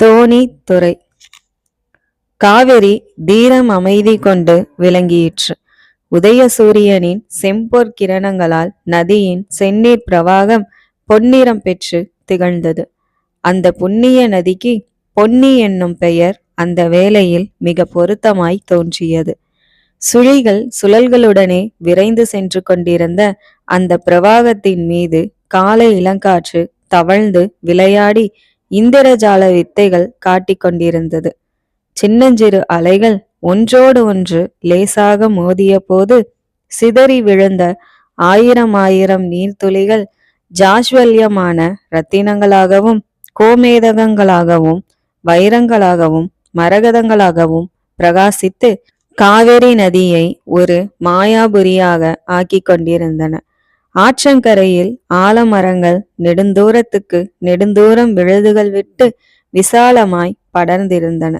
தோணி துறை காவிரி தீரம் அமைதி கொண்டு விளங்கியிற்று. உதய சூரியனின் செம்பொற் கிரணங்களால் நதியின் செந்நீர் பிரவாகம் பொன்னிறம் பெற்று திகழ்ந்தது. அந்த புண்ணிய நதிக்கு பொன்னி என்னும் பெயர் அந்த வேளையில் மிக பொருத்தமாய் தோன்றியது. சுழிகள் சுழல்களுடனே விரைந்து சென்று கொண்டிருந்த அந்த பிரவாகத்தின் மீது காலை இளங்காற்று தவழ்ந்து விளையாடி இந்திரஜால வித்தைகள் காட்டிக் கொண்டிருந்தது. சின்னஞ்சிறு அலைகள் ஒன்றோடு ஒன்று லேசாக மோதிய போது சிதறி விழுந்த ஆயிரம் ஆயிரம் நீர்த்துளிகள் ஜாஸ்வல்யமான ரத்தினங்களாகவும் கோமேதகங்களாகவும் வைரங்களாகவும் மரகதங்களாகவும் பிரகாசித்து காவிரி நதியை ஒரு மாயாபுரியாக ஆக்கி கொண்டிருந்தன. ஆற்றங்கரையில் ஆலமரங்கள் நெடுந்தூரத்துக்கு நெடுந்தூரம் விழுதுகள் விட்டு விசாலமாய் படர்ந்திருந்தன.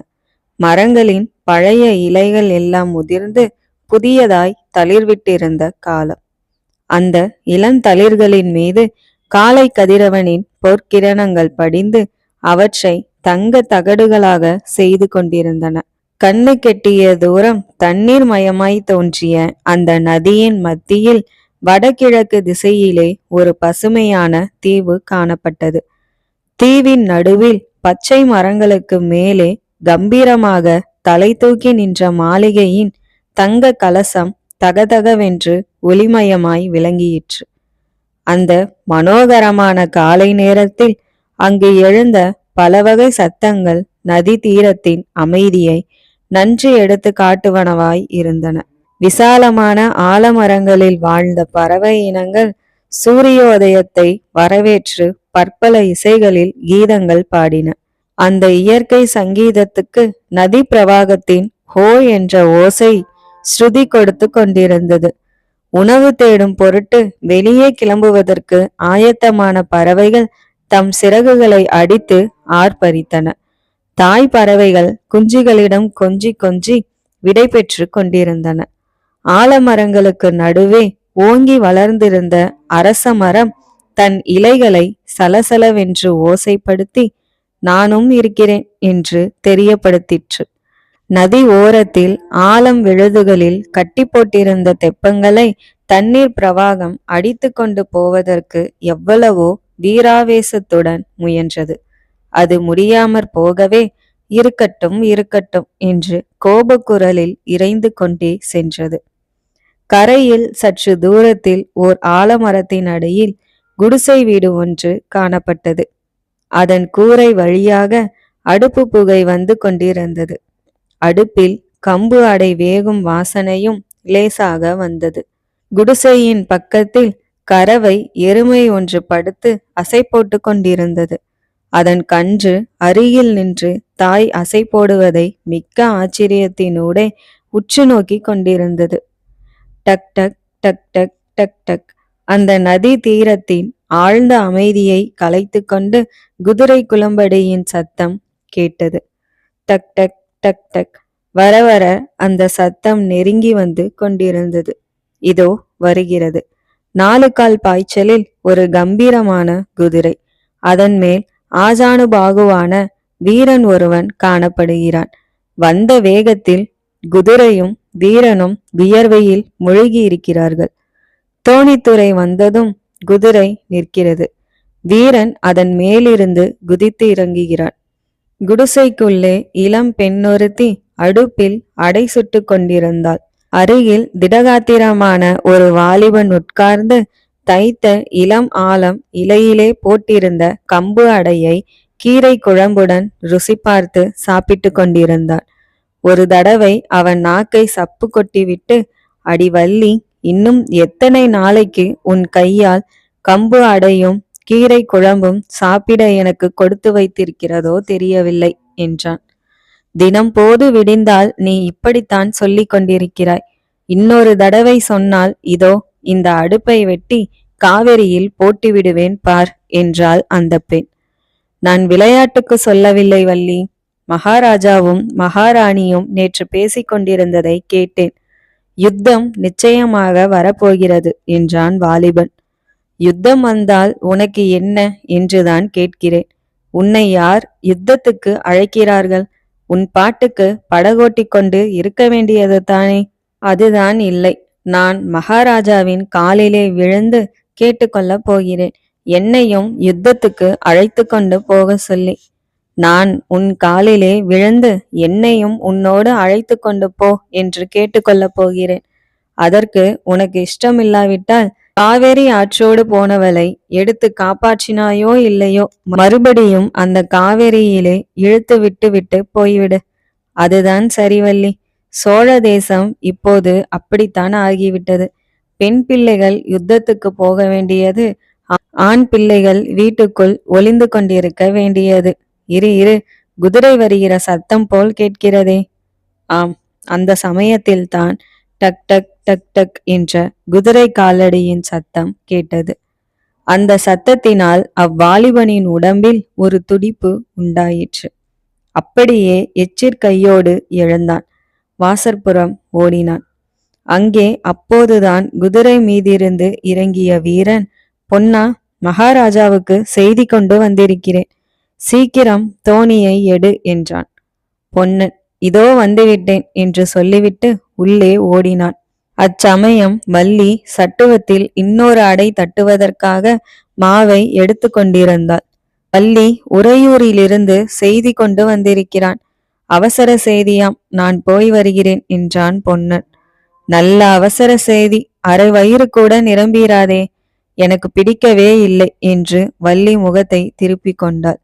மரங்களின் பழைய இலைகள் எல்லாம் உதிர்ந்து புதியதாய் தளிர்விட்டிருந்த காலம். அந்த இளந்தளிர்களின் மீது காலை கதிரவனின் பொற்கிரணங்கள் படிந்து அவற்றை தங்க தகடுகளாக செய்து கொண்டிருந்தன. கண்ணு கெட்டிய தூரம் தண்ணீர் மயமாய் தோன்றிய அந்த நதியின் மத்தியில் வடகிழக்கு திசையிலே ஒரு பசுமையான தீவு காணப்பட்டது. தீவின் நடுவில் பச்சை மரங்களுக்கு மேலே கம்பீரமாக தலை தூக்கி நின்ற மாளிகையின் தங்க கலசம் தகதகவென்று ஒளிமயமாய் விளங்கியிற்று. அந்த மனோகரமான காலை நேரத்தில் அங்கு எழுந்த பலவகை சத்தங்கள் நதி தீரத்தின் அமைதியை நன்றி எடுத்து காட்டுவனவாய் இருந்தன. விசாலமான ஆலமரங்களில் வாழ்ந்த பறவை இனங்கள் சூரியோதயத்தை வரவேற்று பற்பல இசைகளில் கீதங்கள் பாடின. அந்த இயற்கை சங்கீதத்துக்கு நதி பிரவாகத்தின் ஹோ என்ற ஓசை ஸ்ருதி கொடுத்து கொண்டிருந்தது. உணவு தேடும் பொருட்டு வெளியே கிளம்புவதற்கு ஆயத்தமான பறவைகள் தம் சிறகுகளை அடித்து ஆர்ப்பரித்தன. தாய் பறவைகள் குஞ்சுகளிடம் கொஞ்சி கொஞ்சி விடை பெற்று கொண்டிருந்தன. ஆலமரங்களுக்கு நடுவே ஓங்கி வளர்ந்திருந்த அரச மரம் தன் இலைகளை சலசலவென்று ஓசைப்படுத்தி நானும் இருக்கிறேன் என்று தெரியப்படுத்திற்று. நதி ஓரத்தில் ஆலம் விழுதுகளில் கட்டி போட்டிருந்த தெப்பங்களை தண்ணீர் பிரவாகம் அடித்து கொண்டு போவதற்கு எவ்வளவோ வீராவேசத்துடன் முயன்றது. அது முடியாமற் போகவே இருக்கட்டும் இருக்கட்டும் என்று கோபக்குரலில் இறைந்து கொண்டே சென்றது. கரையில் சற்று தூரத்தில் ஓர் ஆலமரத்தின் அடியில் குடிசை வீடு ஒன்று காணப்பட்டது. அதன் கூரை வழியாக அடுப்பு புகை வந்து கொண்டிருந்தது. அடுப்பில் கம்பு அடை வேகும் வாசனையும் லேசாக வந்தது. குடிசையின் பக்கத்தில் கறவை எருமை ஒன்று படுத்து அசை போட்டு கொண்டிருந்தது. அதன் கன்று அருகில் நின்று தாய் அசை போடுவதை மிக்க ஆச்சரியத்தினூடே உற்று நோக்கி கொண்டிருந்தது. டக் டக் டக் டக் டக் டக். அந்த நதி தீரத்தின் ஆழ்ந்த அமைதியை கலைத்து கொண்டு குதிரை குளம்படியின் சத்தம் கேட்டது. டக் டக் டக் டக். வர வர அந்த சத்தம் நெருங்கி வந்து கொண்டிருந்தது. இதோ வருகிறது. நாலு கால் பாய்ச்சலில் ஒரு கம்பீரமான குதிரை. அதன் மேல் ஆஜானுபாகுவான வீரன் ஒருவன் காணப்படுகிறான். வந்த வேகத்தில் குதிரையும் வீரனும் வியர்வையில் முழுகி இருக்கிறார்கள் தோணித்துறை வந்ததும் குதிரை நிற்கிறது. வீரன் அதன் மேலிருந்து குதித்து இறங்குகிறான். குடிசைக்குள்ளே இளம் பெண்ணொருத்தி அடுப்பில் அடை சுட்டு கொண்டிருந்தாள். அருகில் திடகாத்திரமான ஒரு வாலிபன் உட்கார்ந்து தைத்த இளம் ஆலம் இலையிலே போட்டிருந்த கம்பு அடையை கீரை குழம்புடன் ருசி பார்த்து சாப்பிட்டு கொண்டிருந்தான் ஒரு தடவை அவன் நாக்கை சப்பு கொட்டிவிட்டு அடி வள்ளி இன்னும் எத்தனை நாளைக்கு உன் கையால் கம்பு அடையும் கீரை குழம்பும் சாப்பிட எனக்கு கொடுத்து வைத்திருக்கிறதோ தெரியவில்லை என்றான். தினம் போது விடிந்தால் நீ இப்படித்தான் சொல்லிக் கொண்டிருக்கிறாய். இன்னொரு தடவை சொன்னால் இதோ இந்த அடுப்பை வெட்டி காவிரியில் போட்டு விடுவேன் பார் என்றாள் அந்த பெண். நான் விளையாட்டுக்கு சொல்லவில்லை வள்ளி மகாராஜாவும் மகாராணியும் நேற்று பேசிக் கொண்டிருந்ததை கேட்டேன். யுத்தம் நிச்சயமாக வரப்போகிறது என்றான் வாலிபன். யுத்தம் வந்தால் உனக்கு என்ன? என்றுதான் கேட்கிறேன். உன்னை யார் யுத்தத்துக்கு அழைக்கிறார்கள்? உன் பாட்டுக்கு படகோட்டிக் கொண்டு இருக்க வேண்டியது தானே? அதுதான் இல்லை. நான் மகாராஜாவின் காலிலே விழுந்து கேட்டுக்கொள்ளப் போகிறேன். என்னையும் யுத்தத்துக்கு அழைத்து கொண்டு போக சொல்லி. நான் உன் காலிலே விழுந்து என்னையும் உன்னோடு அழைத்து கொண்டு போ என்று கேட்டுக்கொள்ளப் போகிறேன். அதற்கு உனக்கு இஷ்டமில்லாவிட்டால் காவேரி ஆற்றோடு போனவளை எடுத்து காப்பாற்றினாயோ இல்லையோ மறுபடியும் அந்த காவேரியிலே இழுத்து விட்டு விட்டு போய்விடு. அதுதான் சரிவல்லி. சோழ தேசம் இப்போது அப்படித்தான் ஆகிவிட்டது. பெண் பிள்ளைகள் யுத்தத்துக்கு போக வேண்டியது ஆ- ஆண் பிள்ளைகள் வீட்டுக்குள் ஒளிந்து கொண்டிருக்க வேண்டியது. இரு இரு. குதிரை வருகிற சத்தம் போல் கேட்கிறதே. ஆம் அந்த சமயத்தில் தான் டக் டக் டக் டக் என்ற குதிரை காலடியின் சத்தம் கேட்டது. அந்த சத்தத்தினால் அவ்வாலிபனின் உடம்பில் ஒரு துடிப்பு உண்டாயிற்று. அப்படியே எச்சிற்கையோடு எழுந்தான். வாசற்புறம் ஓடினான். அங்கே அப்போதுதான் குதிரை மீதிருந்து இறங்கிய வீரன் பொன்னா மகாராஜாவுக்கு செய்தி கொண்டு வந்திருக்கிறேன். சீக்கிரம் தோணியை எடு என்றான். பொன்னன் இதோ வந்துவிட்டேன் என்று சொல்லிவிட்டு உள்ளே ஓடினான். அச்சமயம் வள்ளி சட்டுவத்தில் இன்னொரு அடை தட்டுவதற்காக மாவை எடுத்து கொண்டிருந்தாள். வள்ளி உறையூரிலிருந்து செய்தி கொண்டு வந்திருக்கிறான். அவசர செய்தியாம் நான் போய் வருகிறேன் என்றான் பொன்னன். நல்ல அவசர செய்தி அரை வயிறு கூட நிரம்பிராதே எனக்கு பிடிக்கவே இல்லை என்று வள்ளி முகத்தை திருப்பிக் கொண்டாள்.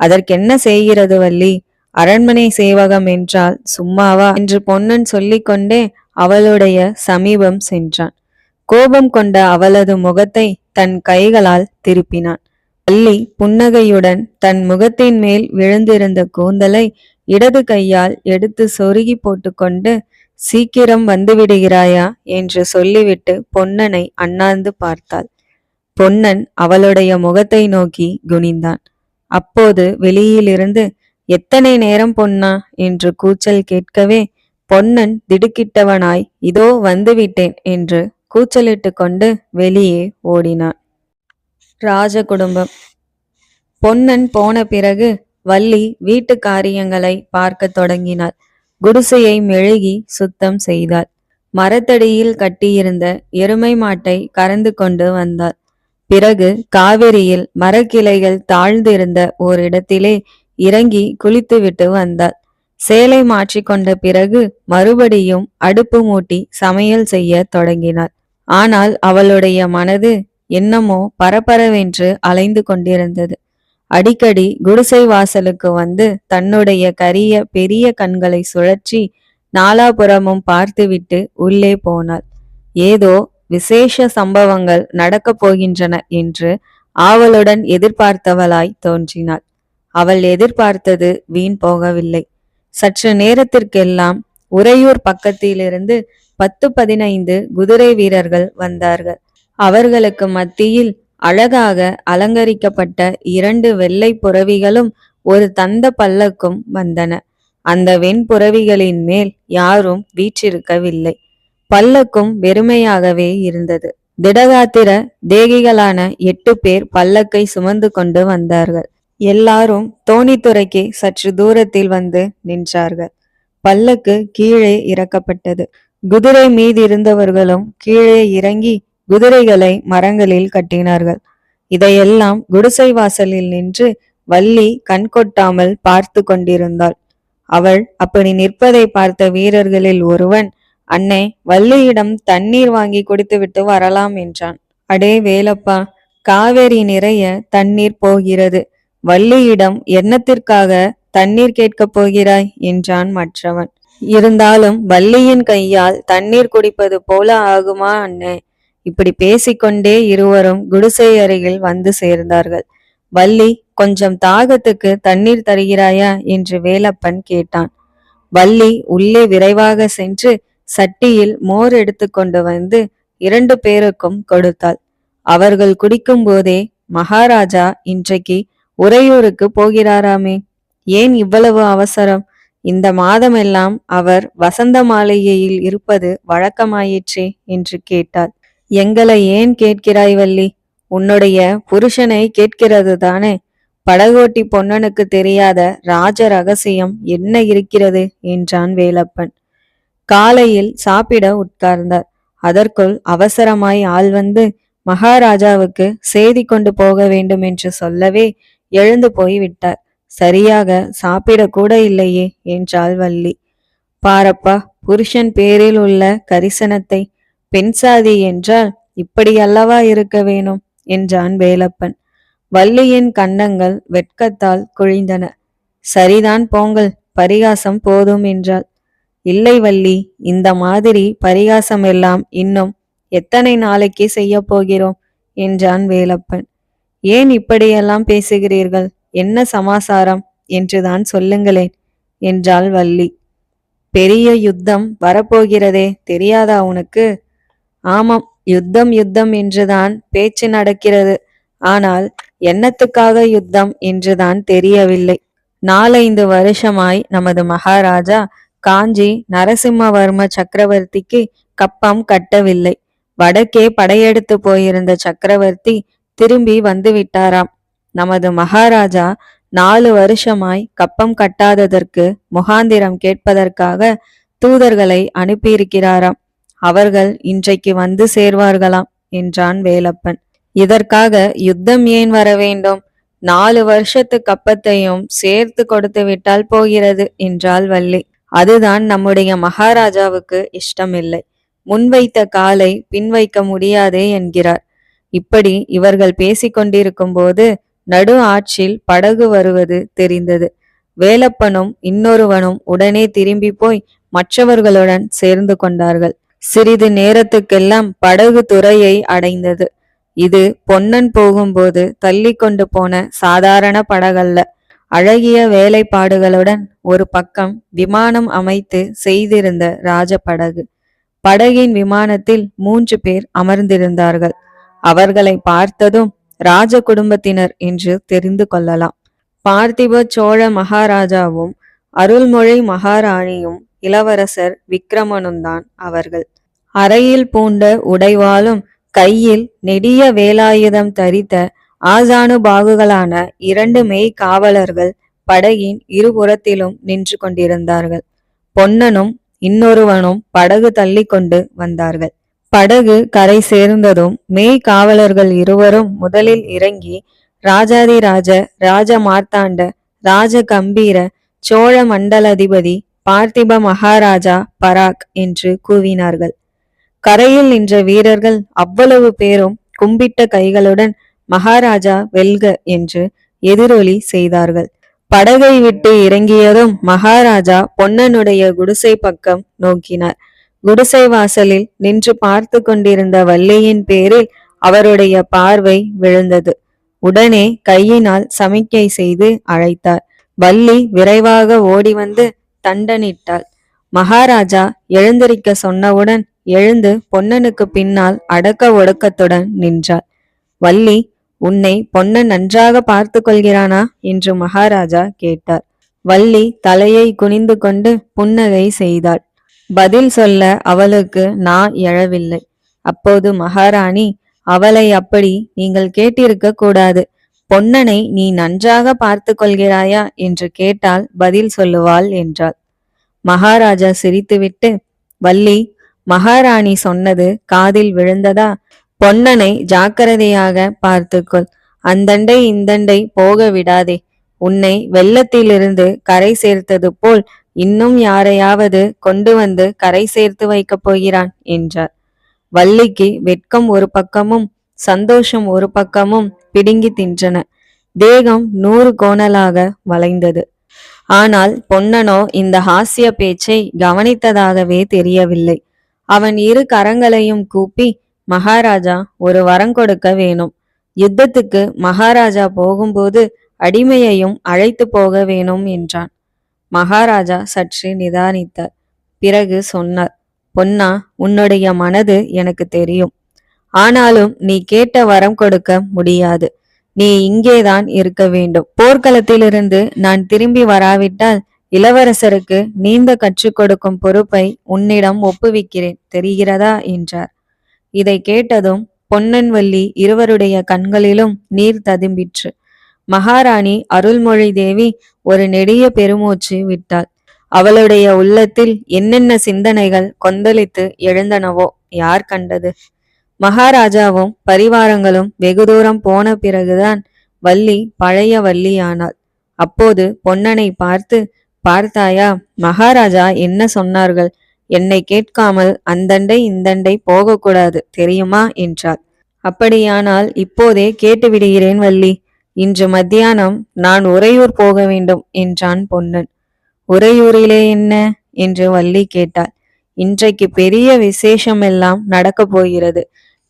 அதற்கென்ன செய்கிறது வள்ளி? அரண்மனை சேவகம் என்றால் சும்மாவா? என்று பொன்னன் சொல்லிக்கொண்டே அவளுடைய சமீபம் சென்றான். கோபம் கொண்ட அவளது முகத்தை தன் கைகளால் திருப்பினான். வள்ளி புன்னகையுடன் தன் முகத்தின் மேல் விழுந்திருந்த கூந்தலை இடது கையால் எடுத்து சொருகி போட்டுக்கொண்டு சீக்கிரம் வந்துவிடுகிறாயா என்று சொல்லிவிட்டு பொன்னனை அண்ணாந்து பார்த்தாள். பொன்னன் அவளுடைய முகத்தை நோக்கி குனிந்தான். அப்போது வெளியிலிருந்து எத்தனை நேரம் பொன்னா என்று கூச்சல் கேட்கவே பொன்னன் திடுக்கிட்டவனாய் இதோ வந்துவிட்டேன் என்று கூச்சலிட்டு கொண்டு வெளியே ஓடினான். ராஜ குடும்பம். பொன்னன் போன பிறகு வள்ளி வீட்டு காரியங்களை பார்க்கத் தொடங்கினாள். குடிசையை மெழுகி சுத்தம் செய்தாள். மரத்தடியில் கட்டியிருந்த எருமை மாட்டை கறந்து கொண்டு வந்தாள். பிறகு காவிரியில் மரக்கிளைகள் தாழ்ந்திருந்த ஓரிடத்திலே இறங்கி குளித்துவிட்டு வந்தாள். சேலை மாற்றிக்கொண்ட பிறகு மறுபடியும் அடுப்பு மூட்டி சமையல் செய்ய தொடங்கினாள். ஆனால் அவளுடைய மனது என்னமோ பரபரவென்று அலைந்து கொண்டிருந்தது. அடிக்கடி குடிசை வாசலுக்கு வந்து தன்னுடைய கரிய பெரிய கண்களை சுழற்றி நாலாபுறமும் பார்த்துவிட்டு உள்ளே போனாள். ஏதோ விசேஷ சம்பவங்கள் நடக்கப் போகின்றன என்று ஆவலுடன் எதிர்பார்த்தவளாய் தோன்றினாள். அவள் எதிர்பார்த்தது வீண் போகவில்லை. சற்று நேரத்திற்கெல்லாம் உறையூர் பக்கத்திலிருந்து பத்து பதினைந்து குதிரை வீரர்கள் வந்தார்கள். அவர்களுக்கு மத்தியில் அழகாக அலங்கரிக்கப்பட்ட இரண்டு வெள்ளை புறவிகளும் ஒரு தந்த பல்லக்கும் வந்தன. அந்த வெண்புறவிகளின் மேல் யாரும் வீற்றிருக்கவில்லை. பல்லக்கும் வெறுமையாகவே இருந்தது. திடகாத்திர தேகிகளான எட்டு பேர் பல்லக்கை சுமந்து கொண்டு வந்தார்கள். எல்லாரும் தோணித்துறைக்கு சற்று தூரத்தில் வந்து நின்றார்கள். பல்லக்கு கீழே இறக்கப்பட்டது. குதிரை மீதிருந்தவர்களும் கீழே இறங்கி குதிரைகளை மரங்களில் கட்டினார்கள். இதையெல்லாம் குடிசை வாசலில் நின்று வள்ளி கண்கொட்டாமல் பார்த்து கொண்டிருந்தாள். அவள் அப்படி நிற்பதை பார்த்த வீரர்களில் ஒருவன் அண்ணே வள்ளியிடம் தண்ணீர் வாங்கி குடித்துவிட்டு வரலாம் என்றான். அடே வேலப்பா காவேரி நிறைய தண்ணீர் போகிறது. வள்ளியிடம் என்னத்திற்காக தண்ணீர் கேட்கப் போகிறாய்? என்றான் மற்றவன். இருந்தாலும் வள்ளியின் கையால் தண்ணீர் குடிப்பது போல ஆகுமா அண்ணே? இப்படி பேசிக்கொண்டே இருவரும் குடிசை அருகில் வந்து சேர்ந்தார்கள். வள்ளி கொஞ்சம் தாகத்துக்கு தண்ணீர் தருகிறாயா? என்று வேலப்பன் கேட்டான். வள்ளி உள்ளே விரைவாக சென்று சட்டியில் மோர் எடுத்து கொண்டு வந்து இரண்டு பேருக்கும் கொடுத்தாள். அவர்கள் குடிக்கும் போதே மகாராஜா இன்றைக்கு உறையூருக்கு போகிறாராமே. ஏன் இவ்வளவு அவசரம்? இந்த மாதமெல்லாம் அவர் வசந்த மாளிகையில் இருப்பது வழக்கமாயிற்றே என்று கேட்டாள். எங்களை ஏன் கேட்கிறாய் வள்ளி? உன்னுடைய புருஷனை கேட்கிறது தானே. படகோட்டி பொன்னனுக்கு தெரியாத ராஜ ரகசியம் என்ன இருக்கிறது? என்றான் வேலப்பன். காலையில் சாப்பிட உட்கார்ந்தார். அதற்குள் அவசரமாய் ஆள் வந்து மகாராஜாவுக்கு செய்தி கொண்டு போக வேண்டும் என்று சொல்லவே எழுந்து போய் விட்டார். சரியாக சாப்பிடக்கூட இல்லையே என்றாள் வள்ளி. பாரப்பா புருஷன் பேரில் உள்ள கரிசனத்தை பெண் சாதி என்றால் இப்படி அல்லவா இருக்க வேணும்? என்றான் வேலப்பன். வள்ளியின் கன்னங்கள் வெட்கத்தால் குழிந்தன. சரிதான் போங்கள் பரிகாசம் போதும் என்றாள். இல்லை வள்ளி இந்த மாதிரி பரிகாசம் எல்லாம் இன்னும் எத்தனை நாளைக்கு செய்ய போகிறோம்? என்றான் வேலப்பன். ஏன் இப்படியெல்லாம் பேசுகிறீர்கள்? என்ன சமாசாரம்? என்றுதான் சொல்லுங்களேன் என்றாள் வள்ளி. பெரிய யுத்தம் வரப்போகிறதே தெரியாதா உனக்கு? ஆமாம் யுத்தம் யுத்தம் என்றுதான் பேச்சு நடக்கிறது. ஆனால் என்னத்துக்காக யுத்தம் என்றுதான் தெரியவில்லை. நாலைந்து வருஷமாய் நமது மகாராஜா காஞ்சி நரசிம்மவர்ம சக்கரவர்த்திக்கு கப்பம் கட்டவில்லை. வடக்கே படையெடுத்து போயிருந்த சக்கரவர்த்தி திரும்பி வந்து விட்டாராம். நமது மகாராஜா நாலு வருஷமாய் கப்பம் கட்டாததற்கு முகாந்திரம் கேட்பதற்காக தூதர்களை அனுப்பியிருக்கிறாராம். அவர்கள் இன்றைக்கு வந்து சேர்வார்களாம் என்றான் வேலப்பன். இதற்காக யுத்தம் ஏன் வர வேண்டும்? நாலு வருஷத்து கப்பத்தையும் சேர்த்து கொடுத்து விட்டால் போகிறது என்றாள் வள்ளி. அதுதான் நம்முடைய மகாராஜாவுக்கு இஷ்டமில்லை. முன்வைத்த காலை பின்வைக்க முடியாதே என்கிறார். இப்படி இவர்கள் பேசிக்கொண்டிருக்கும் போது நடு ஆற்றில் படகு வருவது தெரிந்தது. வேலப்பனும் இன்னொருவனும் உடனே திரும்பி போய் மற்றவர்களுடன் சேர்ந்து கொண்டார்கள். சிறிது நேரத்துக்கெல்லாம் படகு துறையை அடைந்தது. இது பொன்னன் போகும்போது தள்ளி கொண்டு போன சாதாரண படகல்ல. அழகிய வேலைப்பாடுகளுடன் ஒரு பக்கம் விமானம் அமைத்து செய்திருந்த ராஜ படகு படகின் விமானத்தில் மூன்று பேர் அமர்ந்திருந்தார்கள். அவர்களை பார்த்ததும் ராஜ குடும்பத்தினர் என்று தெரிந்து கொள்ளலாம். பார்த்திப சோழ மகாராஜாவும் அருள்மொழி மகாராணியும் இளவரசர் விக்ரமனும் தான் அவர்கள். அறையில் பூண்ட உடைவாலும் கையில் நெடிய வேலாயுதம் தரித்த ஆசானு பாகுகளான இரண்டு மெய் காவலர்கள் படகின் இருபுறத்திலும் நின்று கொண்டிருந்தார்கள். பொன்னனும் இன்னொருவனும் படகு தள்ளி கொண்டு வந்தார்கள். படகு கரை சேர்ந்ததும் மெய் காவலர்கள் இருவரும் முதலில் இறங்கி ராஜாதிராஜ ராஜ மார்த்தாண்ட ராஜ கம்பீர சோழ மண்டலதிபதி பார்த்திப மகாராஜா பராக் என்று கூவினார்கள். கரையில் நின்ற வீரர்கள் அவ்வளவு பேரும் கும்பிட்ட கைகளுடன் மகாராஜா வெல்க என்று எதிரொலி செய்தார்கள். படகை விட்டு இறங்கியதும் மகாராஜா பொன்னனுடைய குடிசை பக்கம் நோக்கினார். குடிசை வாசலில் நின்று பார்த்து கொண்டிருந்த வள்ளியின் பேரில் அவருடைய பார்வை விழுந்தது. உடனே கையினால் சமிக்கை செய்து அழைத்தார். வள்ளி விரைவாக ஓடி வந்து தண்டனிட்டாள். மகாராஜா எழுந்திருக்க சொன்னவுடன் எழுந்து பொன்னனுக்கு பின்னால் அடக்க ஒடுக்கத்துடன் நின்றாள். வள்ளி உன்னை பொன்னன் நன்றாக பார்த்து கொள்கிறானா என்று மகாராஜா கேட்டார். வள்ளி தலையை குனிந்து கொண்டு புன்னகை செய்தாள். பதில் சொல்ல அவளுக்கு நான் எழவில்லை. அப்போது மகாராணி அவளை அப்படி நீங்கள் கேட்டிருக்க கூடாது. பொன்னனை நீ நன்றாக பார்த்து கொள்கிறாயா என்று கேட்டால் பதில் சொல்லுவாள் என்றாள். மகாராஜா சிரித்துவிட்டு வள்ளி மகாராணி சொன்னது காதில் விழுந்ததா? பொன்னனை ஜாக்கிரதையாக பார்த்துக்கொள். அந்தண்டை இந்தண்டை போக விடாதே. உன்னை வெள்ளத்திலிருந்து கரை சேர்த்தது போல் இன்னும் யாரையாவது கொண்டு வந்து கரை சேர்த்து வைக்கப் போகிறான் என்றார். வள்ளிக்கு வெட்கம் ஒரு பக்கமும் சந்தோஷம் ஒரு பக்கமும் பிடுங்கி தின்றன. தேகம் நூறு கோணலாக வளைந்தது. ஆனால் பொன்னனோ இந்த ஹாஸ்ய பேச்சை கவனித்ததாகவே தெரியவில்லை. அவன் இரு கரங்களையும் கூப்பி மகாராஜா ஒரு வரம் கொடுக்க வேணும். யுத்தத்துக்கு மகாராஜா போகும்போது அடிமையையும் அழைத்து போக வேணும் என்றான். மகாராஜா சற்று நிதானித்தார். பிறகு சொன்னார் பொன்னா உன்னுடைய மனது எனக்கு தெரியும். ஆனாலும் நீ கேட்ட வரம் கொடுக்க முடியாது. நீ இங்கேதான் இருக்க வேண்டும். போர்க்களத்திலிருந்து நான் திரும்பி வராவிட்டால் இளவரசருக்கு நீந்த கற்றுக் கொடுக்கும் பொறுப்பை உன்னிடம் ஒப்புவிக்கிறேன். தெரிகிறதா? என்றார். இதை கேட்டதும் பொன்னன்வல்லி இருவருடைய கண்களிலும் நீர் ததும்பிற்று. மகாராணி அருள்மொழி தேவி ஒரு நெடிய பெருமூச்சு விட்டாள். அவளுடைய உள்ளத்தில் என்னென்ன சிந்தனைகள் கொந்தளித்து எழுந்தனவோ யார் கண்டது? மகாராஜாவும் பரிவாரங்களும் வெகு தூரம் போன பிறகுதான் வள்ளி பழைய வள்ளியானாள். அப்போது பொன்னனை பார்த்து பார்த்தாயா மகாராஜா என்ன சொன்னார்கள்? என்னை கேட்காமல் அந்தண்டை இந்தண்டை போகக்கூடாது தெரியுமா? என்றாள். அப்படியானால் இப்போதே கேட்டு விடுகிறேன் வள்ளி. இன்று மத்தியானம் நான் உறையூர் போக வேண்டும் என்றான் பொன்னன். உறையூரிலே என்ன? என்று வள்ளி கேட்டாள். இன்றைக்கு பெரிய விசேஷமெல்லாம் நடக்கப் போகிறது.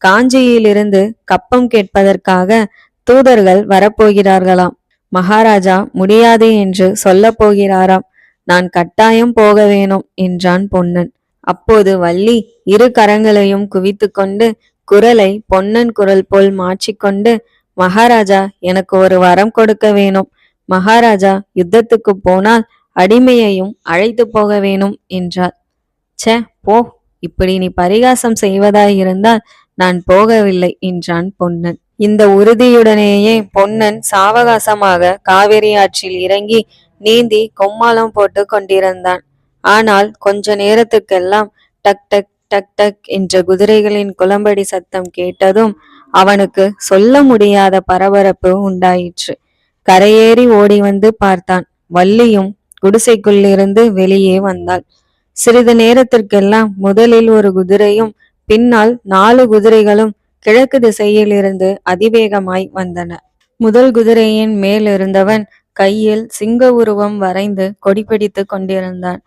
காஞ்சியிலிருந்து கப்பம் கேட்பதற்காக தூதர்கள் வரப்போகிறார்களாம். மகாராஜா முடியாது என்று சொல்லப் போகிறாராம். நான் கட்டாயம் போக வேணும் என்றான் பொன்னன். அப்போது வள்ளி இரு கரங்களையும் குவித்துக்கொண்டு குரலை பொன்னன் குரல் போல் மாற்றிக்கொண்டு மகாராஜா எனக்கு ஒரு வரம் கொடுக்க வேணும். மகாராஜா யுத்தத்துக்கு போனால் அடிமையையும் அழைத்து போக வேணும் என்றார் ச்சே போ. இப்படி நீ பரிகாசம் செய்வதாயிருந்தால் நான் போகவில்லை என்றான் பொன்னன். இந்த உறுதியுடனேயே பொன்னன் சாவகாசமாக காவிரி ஆற்றில் இறங்கி நீந்தி கொம்மாளம் போட்டு கொண்டிருந்தான். ஆனால் கொஞ்ச நேரத்துக்கெல்லாம் டக் டக் டக் டக் என்ற குதிரைகளின் குளம்படி சத்தம் கேட்டதும் அவனுக்கு சொல்ல முடியாத பரபரப்பு உண்டாயிற்று. கரையேறி ஓடி வந்து பார்த்தான். வள்ளியும் குடிசைக்குள்ளிருந்து வெளியே வந்தாள். சிறிது நேரத்திற்கெல்லாம் முதலில் ஒரு குதிரையும் பின்னால் நாலு குதிரைகளும் கிழக்கு திசையில் இருந்து அதிவேகமாய் வந்தன. முதல் குதிரையின் மேல் இருந்தவன் கையில் சிங்க உருவம் வரைந்து கொடிபிடித்து கொண்டிருந்தான்.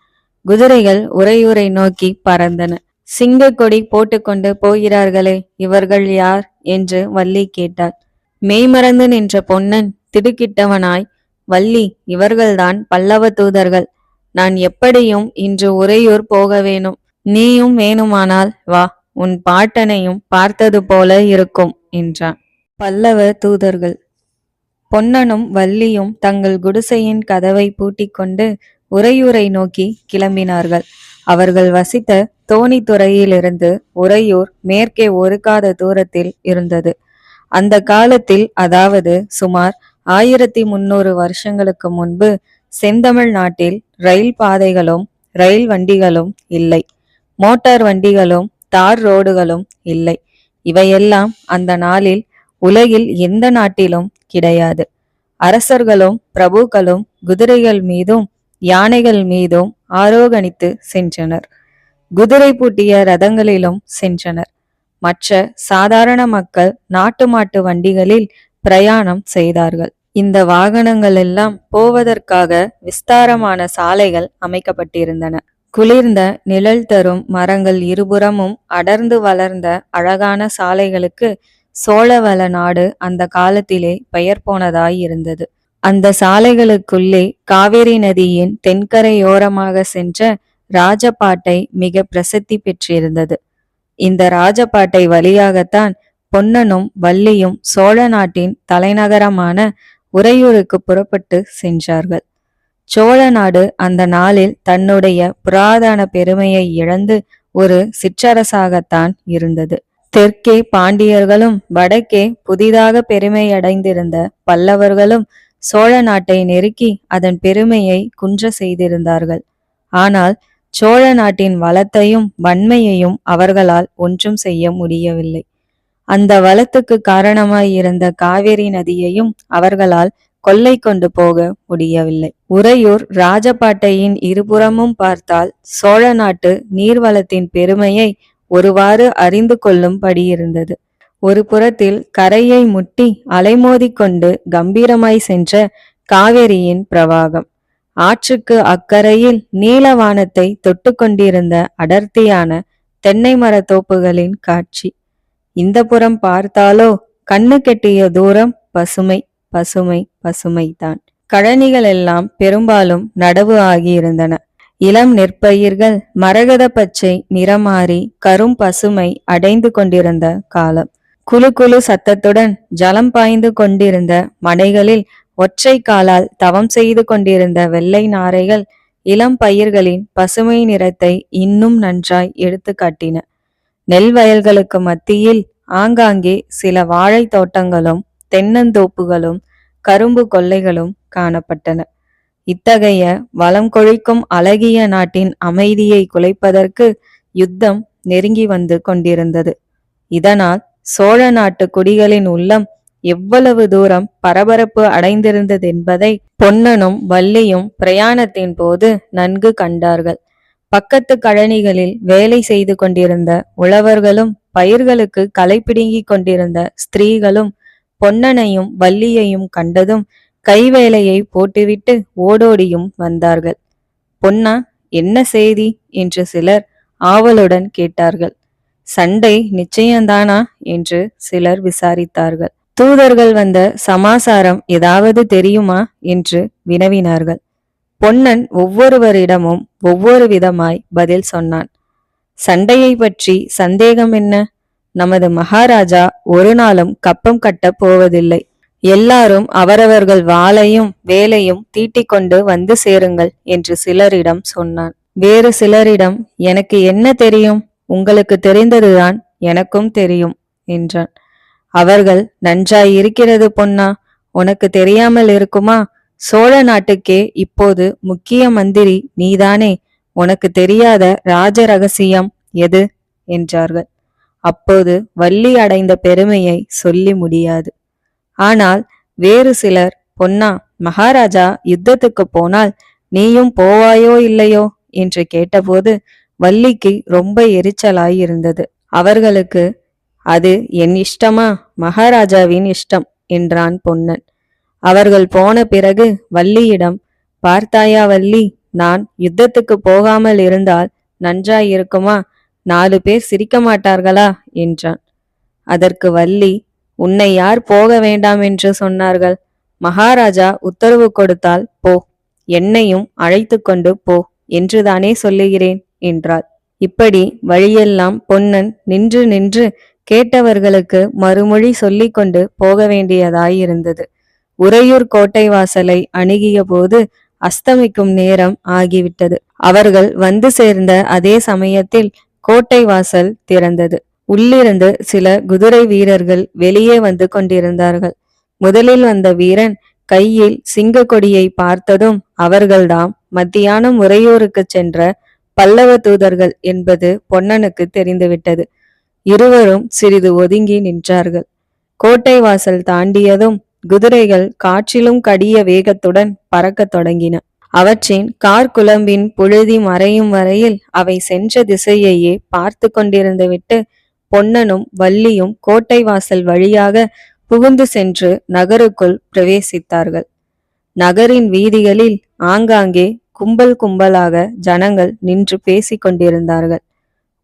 குதிரைகள் உரையுரை நோக்கி பறந்தன. சிங்க கொடி போட்டுக்கொண்டு போகிறார்களே இவர்கள் யார்? என்று வள்ளி கேட்டாள். மெய்மறந்து நின்ற பொன்னன் திடுக்கிட்டவனாய் வள்ளி இவர்கள்தான் பல்லவ தூதர்கள். நான் எப்படியும் இன்று உறையூர் போக வேணும். நீயும் வேணுமானால் வா உன் பாட்டனையும் பார்த்தது போல இருக்கும் என்றான். பல்லவ தூதர்கள் பொன்னனும் வள்ளியும் தங்கள் குடிசையின் கதவை பூட்டிக்கொண்டு உறையூரை நோக்கி கிளம்பினார்கள். அவர்கள் வசித்த தோணித்துறையிலிருந்து உறையூர் மேற்கே ஒரு காத தூரத்தில் இருந்தது. அந்த காலத்தில் அதாவது சுமார் ஆயிரத்தி முன்னூறு வருஷங்களுக்கு முன்பு செந்தமிழ் நாட்டில் ரயில் பாதைகளும் ரயில் வண்டிகளும் இல்லை. மோட்டார் வண்டிகளும் தார் ரோடுகளும் இல்லை. இவையெல்லாம் அந்த நாளில் உலகில் எந்த நாட்டிலும் கிடையாது. அரசர்களும் பிரபுக்களும் குதிரைகள் மீதும் யானைகள் மீதும் ஆரோகணித்து சென்றனர். குதிரை பூட்டிய ரதங்களிலும் சென்றனர். மற்ற சாதாரண மக்கள் நாட்டு மாட்டு வண்டிகளில் பிரயாணம் செய்தார்கள். இந்த வாகனங்கள் எல்லாம் போவதற்காக விஸ்தாரமான சாலைகள் அமைக்கப்பட்டிருந்தன. குளிர்ந்த நிழல் தரும் மரங்கள் இருபுறமும் அடர்ந்து வளர்ந்த அழகான சாலைகளுக்கு சோழவள நாடு அந்த காலத்திலே பெயர் போனதாய் இருந்தது அந்த சாலைகளுக்குள்ளே காவேரி நதியின் தென்கரையோரமாக சென்ற ராஜபாட்டை மிக பிரசித்தி பெற்றிருந்தது. இந்த ராஜபாட்டை வழியாகத்தான் பொன்னனும் வள்ளியும் சோழ நாட்டின் தலைநகரமான உறையூருக்கு புறப்பட்டு சென்றார்கள். சோழ நாடு அந்த நாளில் தன்னுடைய புராதன பெருமையை இழந்து ஒரு சிற்றரசாகத்தான் இருந்தது. தெற்கே பாண்டியர்களும் வடக்கே புதிதாக பெருமையடைந்திருந்த பல்லவர்களும் சோழ நாட்டை நெருக்கி அதன் பெருமையை குன்ற செய்திருந்தார்கள். ஆனால் சோழ நாட்டின் வளத்தையும் வன்மையையும் அவர்களால் ஒன்றும் செய்ய முடியவில்லை. அந்த வளத்துக்கு காரணமாய் இருந்த நதியையும் அவர்களால் கொள்ளை கொண்டு போக முடியவில்லை. உறையூர் ராஜபாட்டையின் இருபுறமும் பார்த்தால் சோழ நாட்டு நீர்வளத்தின் பெருமையை ஒருவாறு அறிந்து கொள்ளும்படி இருந்தது. ஒரு புறத்தில் கரையை முட்டி அலைமோதிக்கொண்டு கம்பீரமாய் சென்ற காவேரியின் பிரவாகம். ஆற்றுக்கு அக்கரையில் நீலவானத்தை தொட்டு கொண்டிருந்த அடர்த்தியான தென்னை மர தோப்புகளின் காட்சி. இந்த புறம் பார்த்தாலோ கண்ணு கெட்டிய தூரம் பசுமை பசுமை பசுமைதான். கழனிகள் எல்லாம் பெரும்பாலும் நடவு ஆகியிருந்தன. இளம் நெற்பயிர்கள் மரகத பச்சை நிறமாறி கரும் பசுமை அடைந்து கொண்டிருந்த காலம். குழு குழு சத்தத்துடன் ஜலம் பாய்ந்து கொண்டிருந்த மடைகளில் ஒற்றை காலால் தவம் செய்து கொண்டிருந்த வெள்ளை நாரைகள் இளம் பயிர்களின் பசுமை நிறத்தை இன்னும் நன்றாய் எடுத்து காட்டின. நெல் வயல்களுக்கு மத்தியில் ஆங்காங்கே சில வாழை தோட்டங்களும் தென்னந்தோப்புகளும் கரும்பு கொல்லைகளும் காணப்பட்டன. இத்தகைய வளம் கொழிக்கும் அழகிய நாட்டின் அமைதியை குலைப்பதற்கு யுத்தம் நெருங்கி வந்து கொண்டிருந்தது. இதனால் சோழ நாட்டு குடிகளின் உள்ளம் எவ்வளவு தூரம் பரபரப்பு அடைந்திருந்தது என்பதை பொன்னனும் வள்ளியும் பிரயாணத்தின் போது நன்கு கண்டார்கள். பக்கத்து கழனிகளில் வேலை செய்து கொண்டிருந்த உழவர்களும் பயிர்களுக்கு களை பிடுங்கிக் கொண்டிருந்த ஸ்திரீகளும் பொன்னனையும் வள்ளியையும் கண்டதும் கைவேலையை போட்டுவிட்டு ஓடோடியும் வந்தார்கள். பொன்னா என்ன செய்தி என்று சிலர் ஆவலுடன் கேட்டார்கள். சண்டை நிச்சயம்தானா என்று சிலர் விசாரித்தார்கள். தூதர்கள் வந்த சமாசாரம் ஏதாவது தெரியுமா என்று வினவினார்கள். பொன்னன் ஒவ்வொருவரிடமும் ஒவ்வொரு விதமாய் பதில் சொன்னான். சண்டையை பற்றி சந்தேகம் என்ன? நமது மகாராஜா ஒரு நாளும் கப்பம் கட்டப் போவதில்லை. எல்லாரும் அவரவர்கள் வாளையும் வேலையும் தீட்டிக் கொண்டு வந்து சேருங்கள் என்று சிலரிடம் சொன்னான். வேறு சிலரிடம் எனக்கு என்ன தெரியும்? உங்களுக்கு தெரிந்ததுதான் எனக்கும் தெரியும் என்றான். அவர்கள் நன்றாய் இருக்கிறது பொன்னா உனக்கு தெரியாமல் இருக்குமா? சோழ நாட்டுக்கே இப்போது முக்கிய மந்திரி நீதானே உனக்கு தெரியாத ராஜ ரகசியம் எது? என்றார்கள். அப்போது வள்ளி அடைந்த பெருமையை சொல்லி முடியாது. ஆனால் வேறு சிலர் பொன்னா மகாராஜா யுத்தத்துக்கு போனால் நீயும் போவாயோ இல்லையோ என்று கேட்டபோது வள்ளிக்கு ரொம்ப எரிச்சலாயிருந்தது. அவர்களுக்கு அது என் இஷ்டமா? மகாராஜாவின் இஷ்டம் என்றான் பொன்னன். அவர்கள் போன பிறகு வள்ளியிடம் பார்த்தாயா வள்ளி நான் யுத்தத்துக்கு போகாமல் இருந்தால் நன்றாயிருக்குமா? நாலு பேர் சிரிக்க மாட்டார்களா? என்றான். அதற்கு வள்ளி உன்னை யார் போக வேண்டாம் என்று சொன்னார்கள். மகாராஜா உத்தரவு கொடுத்தால் போ. என்னையும் அழைத்து கொண்டு போ என்றுதானே சொல்லுகிறேன் என்றாள். இப்படி வழியெல்லாம் பொன்னன் நின்று நின்று கேட்டவர்களுக்கு மறுமொழி சொல்லிக்கொண்டு போக வேண்டியதாயிருந்தது. உறையூர் கோட்டை வாசலை அணுகிய போது அஸ்தமிக்கும் நேரம் ஆகிவிட்டது. அவர்கள் வந்து சேர்ந்த அதே சமயத்தில் கோட்டை வாசல் திறந்தது. உள்ளிருந்து சில குதிரை வீரர்கள் வெளியே வந்து கொண்டிருந்தார்கள். முதலில் வந்த வீரன் கையில் சிங்க கொடியை பார்த்ததும் அவர்கள்தாம் மத்தியானம் உறையூருக்கு சென்ற பல்லவ தூதர்கள் என்பது பொன்னனுக்கு தெரிந்துவிட்டது. இருவரும் சிறிது ஒதுங்கி நின்றார்கள். கோட்டை வாசல் தாண்டியதும் குதிரைகள் காற்றிலும் கடிய வேகத்துடன் பறக்கத் தொடங்கின. அவற்றின் கார்குழம்பின் புழுதி மறையும் வரையில் அவை சென்ற திசையையே பார்த்து கொண்டிருந்து விட்டு பொன்னனும் வள்ளியும் கோட்டை வாசல் வழியாக புகுந்து சென்று நகருக்குள் பிரவேசித்தார்கள். நகரின் வீதிகளில் ஆங்காங்கே கும்பல் கும்பலாக ஜனங்கள் நின்று பேசிக் கொண்டிருந்தார்கள்.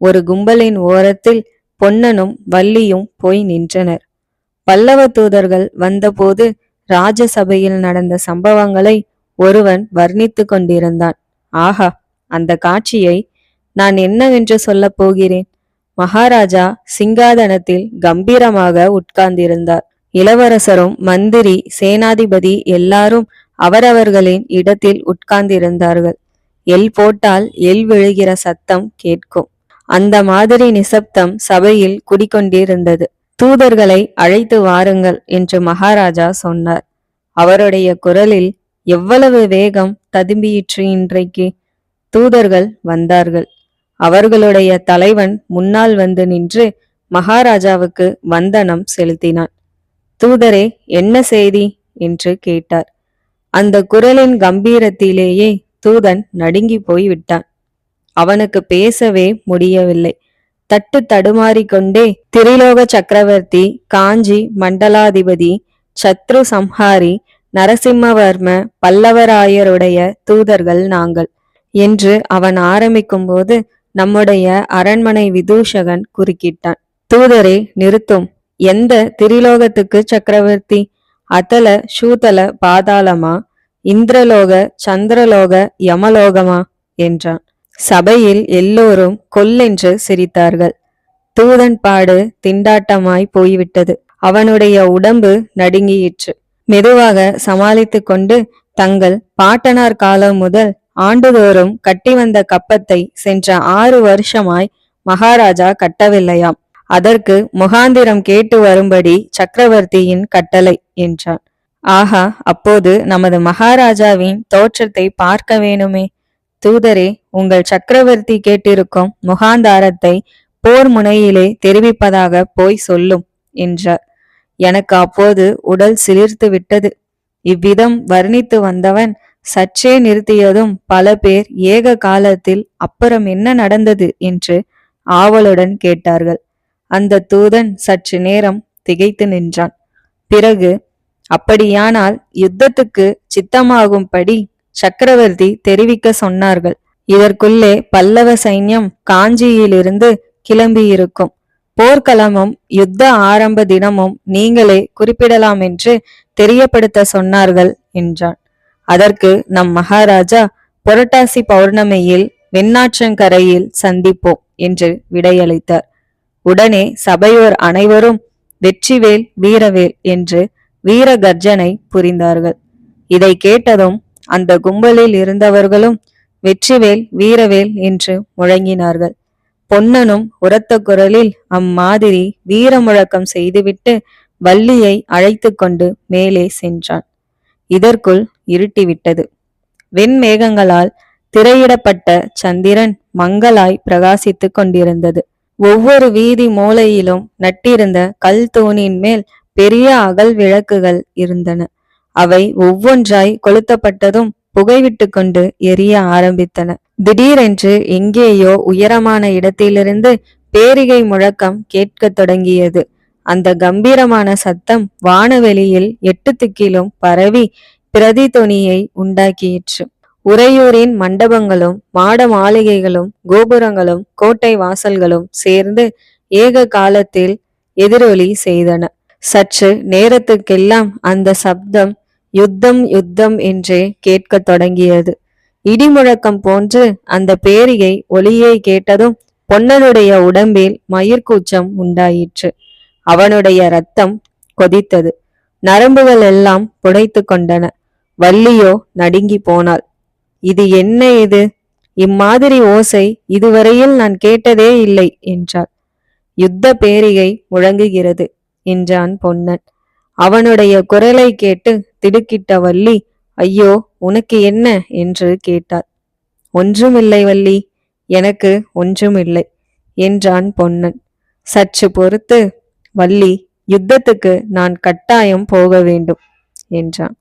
ஒரு கும்பலின் ஓரத்தில் பொன்னனும் வள்ளியும் போய் நின்றனர். பல்லவ தூதர்கள் வந்தபோது ராஜசபையில் நடந்த சம்பவங்களை ஒருவன் வர்ணித்து கொண்டிருந்தான். ஆஹா அந்த காட்சியை நான் என்னவென்று சொல்லப் போகிறேன்? மகாராஜா சிங்காதனத்தில் கம்பீரமாக உட்கார்ந்திருந்தார். இளவரசரும் மந்திரி சேனாதிபதி எல்லாரும் அவரவர்களின் இடத்தில் உட்கார்ந்திருந்தார்கள். எல் போட்டால் எல் விழுகிற சத்தம் கேட்கும். அந்த மாதிரி நிசப்தம் சபையில் குடிக்கொண்டிருந்தது. தூதர்களை அழைத்து வாருங்கள் என்று மகாராஜா சொன்னார். அவருடைய குரலில் எவ்வளவு வேகம் ததும்பியிற்று இன்றைக்கு தூதர்கள் வந்தார்கள். அவர்களுடைய தலைவன் முன்னால் வந்து நின்று மகாராஜாவுக்கு வந்தனம் செலுத்தினான். தூதரே என்ன செய்தி என்று கேட்டார். அந்த குரலின் கம்பீரத்திலேயே தூதன் நடுங்கி போய் விட்டான் அவனுக்கு பேசவே முடியவில்லை. தட்டு தடுமாறிக்கொண்டே திரிலோக சக்கரவர்த்தி காஞ்சி மண்டலாதிபதி சத்ரு சம்ஹாரி நரசிம்மவர்ம பல்லவராயருடைய தூதர்கள் நாங்கள். என்று அவன் ஆரம்பிக்கும்போது நம்முடைய அரண்மனை விதூஷகன் குறுக்கிட்டான். தூதரே நிறுத்தும். எந்த திரிலோகத்துக்கு சக்கரவர்த்தி? அதல சூதல பாதாளமா? இந்திரலோக சந்திரலோக யமலோகமா? என்றான். சபையில் எல்லோரும் கொல்லென்று சிரித்தார்கள். தூதன் பாடு திண்டாட்டமாய் போய்விட்டது. அவனுடைய உடம்பு நடுங்கியிற்று. மெதுவாக சமாளித்து கொண்டு தங்கள் பாட்டனார் காலம் முதல் ஆண்டுதோறும் கட்டி வந்த கப்பத்தை சென்ற ஆறு வருஷமாய் மகாராஜா கட்டவில்லையாம். அதற்கு முகாந்திரம் கேட்டு வரும்படி சக்கரவர்த்தியின் கட்டளை என்றான். ஆஹா அப்போது நமது மகாராஜாவின் தோற்றத்தை பார்க்க வேணுமே. தூதரே உங்கள் சக்கரவர்த்தி கேட்டிருக்கும் முகாந்தாரத்தை போர் முனையிலே தெரிவிப்பதாக போய் சொல்லும் என்றார். எனக்கு அப்போது உடல் சிலிர்த்து விட்டது. இவ்விதம் வர்ணித்து வந்தவன் சற்றே நிறுத்தியதும் பல பேர் ஏக காலத்தில் அப்புறம் என்ன நடந்தது என்று ஆவலுடன் கேட்டார்கள். அந்த தூதன் சற்று நேரம் திகைத்து நின்றான். பிறகு அப்படியானால் யுத்தத்துக்கு சித்தமாகும்படி சக்கரவர்த்தி தெரிவிக்க சொன்னார்கள். இதற்குள்ளே பல்லவ சைன்யம் காஞ்சியிலிருந்து கிளம்பியிருக்கும். போர்க்களமும் யுத்த ஆரம்ப தினமும் நீங்களே குறிப்பிடலாம் என்று தெரியப்படுத்த சொன்னார்கள் என்றான். அதற்கு நம் மகாராஜா புரட்டாசி பௌர்ணமியில் வெண்ணாற்றங்கரையில் சந்திப்போம் என்று விடையளித்தார். உடனே சபையோர் அனைவரும் வெற்றிவேல் வீரவேல் என்று வீர கர்ஜனை புரிந்தார்கள். இதை கேட்டதும் அந்த கும்பலில் இருந்தவர்களும் வெற்றிவேல் வீரவேல் என்று முழங்கினார்கள். பொன்னனும் உரத்த குரலில் அம்மாதிரி வீர முழக்கம் செய்துவிட்டு வள்ளியை அழைத்து கொண்டு மேலே சென்றான். இதற்குள் இருட்டிவிட்டது. வெண்மேகங்களால் திரையிடப்பட்ட சந்திரன் மங்களாய் பிரகாசித்துக் கொண்டிருந்தது. ஒவ்வொரு வீதி மூலையிலும் நட்டிருந்த கல் தூணின் மேல் பெரிய அகல் விளக்குகள் இருந்தன. அவை ஒவ்வொன்றாய் கொளுத்தப்பட்டதும் புகைவிட்டு கொண்டு எரிய ஆரம்பித்தன. திடீரென்று எங்கேயோ உயரமான இடத்திலிருந்து பேரிகை முழக்கம் கேட்கத் தொடங்கியது. அந்த கம்பீரமான சத்தம் வானவெளியில் எட்டு திக்கிலும் பரவி பிரதிதொனியை உண்டாக்கியிற்று. உறையூரின் மண்டபங்களும் மாட மாளிகைகளும் கோபுரங்களும் கோட்டை வாசல்களும் சேர்ந்து ஏக காலத்தில் எதிரொலி செய்தன. சற்று நேரத்துக்கெல்லாம் அந்த சப்தம் யுத்தம் யுத்தம் என்றே கேட்கத் தொடங்கியது. இடிமுழக்கம் போன்று அந்த பேரிகை ஒளியை கேட்டதும் பொன்னனுடைய உடம்பில் மயிர்கூச்சம் உண்டாயிற்று. அவனுடைய ரத்தம் கொதித்தது. நரம்புகள் எல்லாம் புடைத்து கொண்டன. வள்ளியோ நடுங்கி போனாள். இது என்ன இது? இம்மாதிரி ஓசை இதுவரையில் நான் கேட்டதே இல்லை என்றாள். யுத்த பேரிகை முழங்குகிறது என்றான் பொன்னன். அவனுடைய குரலை கேட்டு திடுக்கிட்ட வள்ளி ஐயோ உனக்கு என்ன என்று கேட்டாள். ஒன்றுமில்லை வள்ளி எனக்கு ஒன்றுமில்லை என்றான் பொன்னன். சற்று பொறுத்து வள்ளி யுத்தத்துக்கு நான் கட்டாயம் போக வேண்டும் என்றான்.